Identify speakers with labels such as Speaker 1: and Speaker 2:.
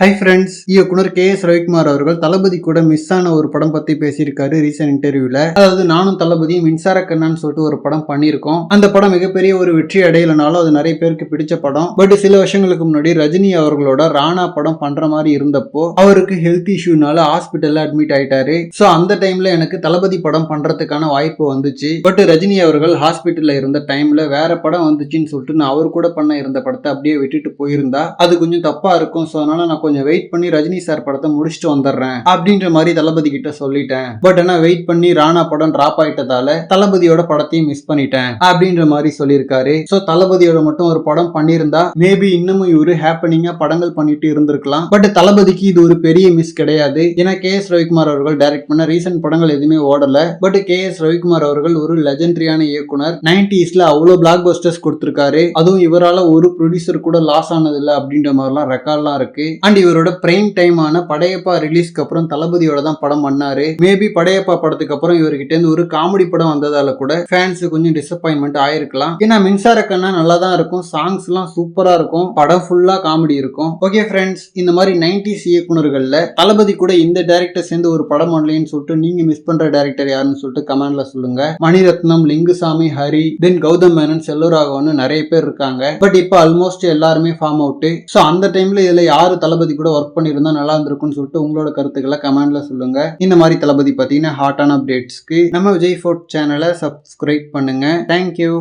Speaker 1: High friends இயக்குனர் K S Ravikumar அவர்கள் தளபதி கூட மிஸ் ஆன ஒரு படம் பத்தி பேசியிருக்காரு ரீசன்ட் இன்டர்வியூல அதாவது நானும் தளபதியும் மின்சார கண்ணான்னு சொல்லிட்டு ஒரு படம் பண்ணியிருக்கோம். அந்த படம் மிகப்பெரிய ஒரு வெற்றி அடையலனாலும் அது நிறைய பேருக்கு பிடிச்ச படம். பட் சில வருஷங்களுக்கு முன்னாடி ரஜினி அவர்களோட ராணா படம் பண்ற மாதிரி இருந்தப்போ அவருக்கு ஹெல்த் இஷ்யூனால ஹாஸ்பிட்டல்ல அட்மிட் ஆயிட்டாரு. ஸோ அந்த டைம்ல எனக்கு தளபதி படம் பண்றதுக்கான வாய்ப்பு வந்துச்சு. பட் ரஜினி அவர்கள் ஹாஸ்பிட்டல்ல இருந்த டைம்ல வேற படம் வந்துச்சுன்னு சொல்லிட்டு நான் அவர் கூட பண்ண இருந்த படத்தை அப்படியே விட்டுட்டு போயிருந்தா அது கொஞ்சம் தப்பா இருக்கும். ஸோ அதனால நான் கொஞ்சம் வெயிட் பண்ணி ரஜினி சார் படத்தை முடிச்சுட்டு வந்துடுறேன் அப்படின்ற மாதிரி தளபதி கிட்ட சொல்லிட்டேன். பட் ஆனா வெயிட் பண்ணி ராணா படம் டிராப் ஆயிட்டதால தளபதியோட படத்தையும் மிஸ் பண்ணிட்டேன் அப்படின்ற மாதிரி சொல்லியிருக்காரு. ஸோ தளபதியோட மட்டும் ஒரு படம் பண்ணியிருந்தா மேபி இன்னமும் இவரு ஹேப்பனிங்கா படங்கள் பண்ணிட்டு இருந்திருக்கலாம். பட் தளபதிக்கு இது ஒரு பெரிய மிஸ் கிடையாது. ஏன்னா கே எஸ் ரவிக்குமார் அவர்கள் டைரக்ட் பண்ண ரீசன்ட் படங்கள் எதுவுமே ஓடல. பட் கே எஸ் ரவிக்குமார் அவர்கள் ஒரு லெஜெண்டரியான இயக்குனர். நைன்டிஸ்ல அவ்வளோ பிளாக் பஸ்டர்ஸ் கொடுத்திருக்காரு. அதுவும் இவரால ஒரு ப்ரொடியூசர் கூட லாஸ் ஆனது இல்லை அப்படின்ற மாதிரிலாம் ரெக்கார்ட்லாம் இருக்கு. அண்ட் இவரோட பிரைம் டைம் ஆன படையப்பா ரிலீஸ்க்கு அப்புறம் தளபதியோட தான் படம் பண்ணாரு. மேபி படையப்பா படத்துக்கு அப்புறம் இவர்கிட்ட இருந்து ஒரு காமெடி படம் வந்ததால கூட ஃபேன்ஸ் கொஞ்சம் டிசப்பாயின்மெண்ட் ஆயிருக்கலாம். ஏன்னா மின்சார கண்ணா நல்லா தான் இருக்கும். சாங்ஸ் எல்லாம் சூப்பரா இருக்கும். படம் ஃபுல்லா காமெடி இருக்கும். ஓகே ஃப்ரெண்ட்ஸ் இந்த மாதிரி நைன்டிஸ் இயக்குனர்கள்ல தளபதி கூட இந்த டேரக்டர் சேர்ந்து ஒரு படம் பண்ணலன்னு சொல்லிட்டு நீங்க மிஸ் பண்ற டேரக்டர் யாருன்னு சொல்லிட்டு கமெண்ட்ல சொல்லுங்க. மணிரத்னம் லிங்குசாமி ஹரி தென் கௌதம் மேனன் செல்வராகவன் நிறைய பேர் இருக்காங்க. பட் இப்போ ஆல்மோஸ்ட் எல்லாருமே ஃபார்ம் அவுட் ஸோ அந்த டைம்ல இதுல யாரு தளபதி தளபதி கூட ஒர்க் பண்ணியிருந்தா நல்லா இருந்திருக்கும்னு சொல்லிட்டு உங்களோட கருத்துக்களை கமெண்ட்ல சொல்லுங்க. இந்த மாதிரி தளபதி பார்த்தீங்கன்னா ஹாட்டான அப்டேட்ஸ்க்கு நம்ம விஜய் ஃபோர்ட் சேனலை சப்ஸ்கிரைப் பண்ணுங்க. Thank you